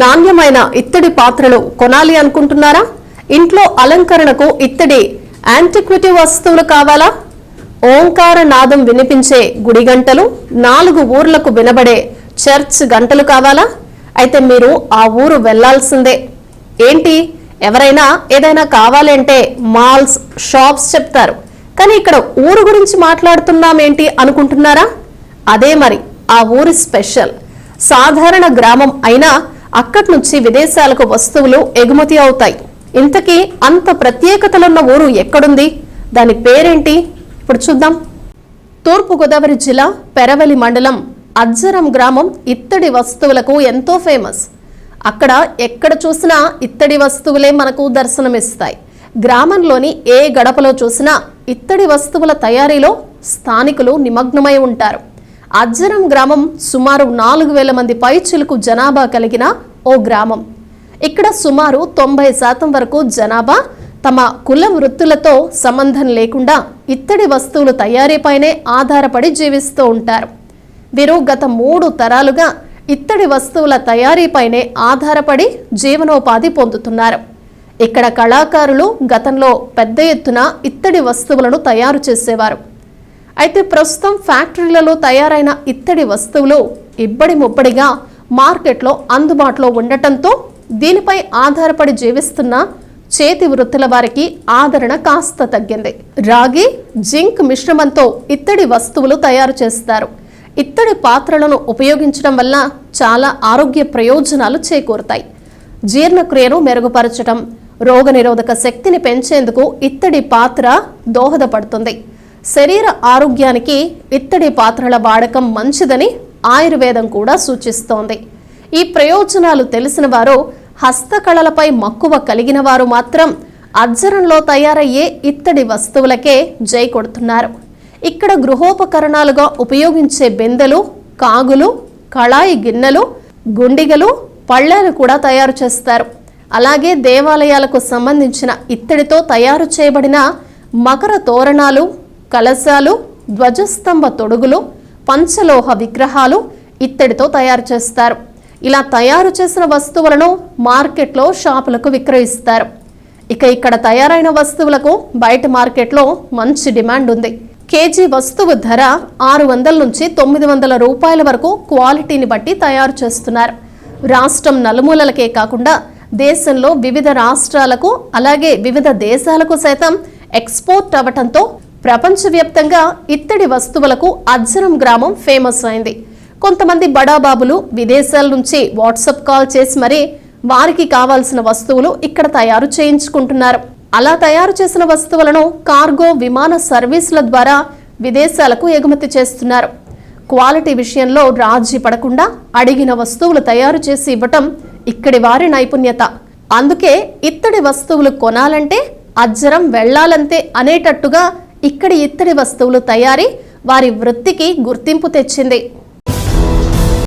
నాణ్యమైన ఇత్తడి పాత్రలు కొనాలి అనుకుంటున్నారా? ఇంట్లో అలంకరణకు ఇత్తడి యాంటిక్విటీ వస్తువులు కావాలా? ఓంకార నాదం వినిపించే గుడి గంటలు నాలుగు ఊర్లకు వినబడే చర్చ్ గంటలు కావాలా? అయితే మీరు ఆ ఊరు వెళ్ళాల్సిందే. ఏంటి? ఎవరైనా ఏదైనా కావాలంటే మాల్స్ షాప్స్ చెప్తారు. కానీ ఇక్కడ ఊరు గురించి మాట్లాడుతున్నామేంటి అనుకుంటున్నారా? అదే మరి ఆ ఊరి స్పెషల్. సాధారణ గ్రామం అయినా అక్కడి నుంచి విదేశాలకు వస్తువులు ఎగుమతి అవుతాయి. ఇంతకీ అంత ప్రత్యేకతలున్న ఊరు ఎక్కడుంది? దాని పేరేంటి? ఇప్పుడు చూద్దాం. తూర్పుగోదావరి జిల్లా పెరవలి మండలం అజ్జరం గ్రామం ఇత్తడి వస్తువులకు ఎంతో ఫేమస్. అక్కడ ఎక్కడ చూసినా ఇత్తడి వస్తువులే మనకు దర్శనమిస్తాయి. గ్రామంలోని ఏ గడపలో చూసినా ఇత్తడి వస్తువుల తయారీలో స్థానికులు నిమగ్నమై ఉంటారు. అజ్జరం గ్రామం సుమారు నాలుగు వేల మంది పైచులకు జనాభా కలిగిన ఓ గ్రామం. ఇక్కడ సుమారు తొంభై శాతం వరకు జనాభా తమ కుల వృత్తులతో సంబంధం లేకుండా ఇత్తడి వస్తువుల తయారీపైనే ఆధారపడి జీవిస్తూ ఉంటారు. వీరు గత మూడు తరాలుగా ఇత్తడి వస్తువుల తయారీపైనే ఆధారపడి జీవనోపాధి పొందుతున్నారు. ఇక్కడ కళాకారులు గతంలో పెద్ద ఎత్తున ఇత్తడి వస్తువులను తయారు చేసేవారు. అయితే ప్రస్తుతం ఫ్యాక్టరీలలో తయారైన ఇత్తడి వస్తువులు ఇబ్బడి ముబ్బడిగా మార్కెట్లో అందుబాటులో ఉండటంతో దీనిపై ఆధారపడి జీవిస్తున్న చేతి వృత్తుల వారికి ఆదరణ కాస్త తగ్గింది. రాగి జింక్ మిశ్రమంతో ఇత్తడి వస్తువులు తయారు చేస్తారు. ఇత్తడి పాత్రలను ఉపయోగించడం వల్ల చాలా ఆరోగ్య ప్రయోజనాలు చేకూరుతాయి. జీర్ణక్రియను మెరుగుపరచడం రోగనిరోధక శక్తిని పెంచేందుకు ఇత్తడి పాత్ర దోహదపడుతుంది. శరీర ఆరోగ్యానికి ఇత్తడి పాత్రల వాడకం మంచిదని ఆయుర్వేదం కూడా సూచిస్తోంది. ఈ ప్రయోజనాలు తెలిసిన వారు హస్తకళలపై మక్కువ కలిగిన వారు మాత్రం అజ్జరంలో తయారయ్యే ఇత్తడి వస్తువులకే జై కొడుతున్నారు. ఇక్కడ గృహోపకరణాలుగా ఉపయోగించే బిందెలు కాగులు కళాయి గిన్నెలు గుండిగలు పళ్ళాలు కూడా తయారు చేస్తారు. అలాగే దేవాలయాలకు సంబంధించిన ఇత్తడితో తయారు చేయబడిన మకర తోరణాలు కలశాలు ధ్వజస్తంభ తొడుగులు పంచలోహ విగ్రహాలు ఇత్తడితో తయారు చేస్తారు. ఇలా తయారు చేసిన వస్తువులను మార్కెట్లో షాపులకు విక్రయిస్తారు. ఇక ఇక్కడ తయారైన వస్తువులకు బయట మార్కెట్లో మంచి డిమాండ్ ఉంది. కేజీ వస్తువు ధర ఆరు వందల నుంచి తొమ్మిది వందల రూపాయల వరకు క్వాలిటీని బట్టి తయారు చేస్తున్నారు. రాష్ట్రం నలుమూలలకే కాకుండా దేశంలో వివిధ రాష్ట్రాలకు అలాగే వివిధ దేశాలకు సైతం ఎక్స్పోర్ట్ అవ్వటంతో ప్రపంచవ్యాప్తంగా ఇత్తడి వస్తువులకు అజ్జరం గ్రామం ఫేమస్ అయింది. కొంతమంది బడాబాబులు విదేశాల నుంచి వాట్సాప్ కాల్ చేసి మరీ వారికి కావాల్సిన వస్తువులు ఇక్కడ తయారు చేయించుకుంటున్నారు. అలా తయారు చేసిన వస్తువులను కార్గో విమాన సర్వీసుల ద్వారా విదేశాలకు ఎగుమతి చేస్తున్నారు. క్వాలిటీ విషయంలో రాజీ పడకుండా అడిగిన వస్తువులు తయారు చేసి ఇవ్వటం ఇక్కడి వారి నైపుణ్యత. అందుకే ఇత్తడి వస్తువులు కొనాలంటే అజ్జరం వెళ్ళాలంతే అనేటట్టుగా ఇక్కడి ఇత్తడి వస్తువులు తయారీ వారి వృత్తికి గుర్తింపు తెచ్చింది.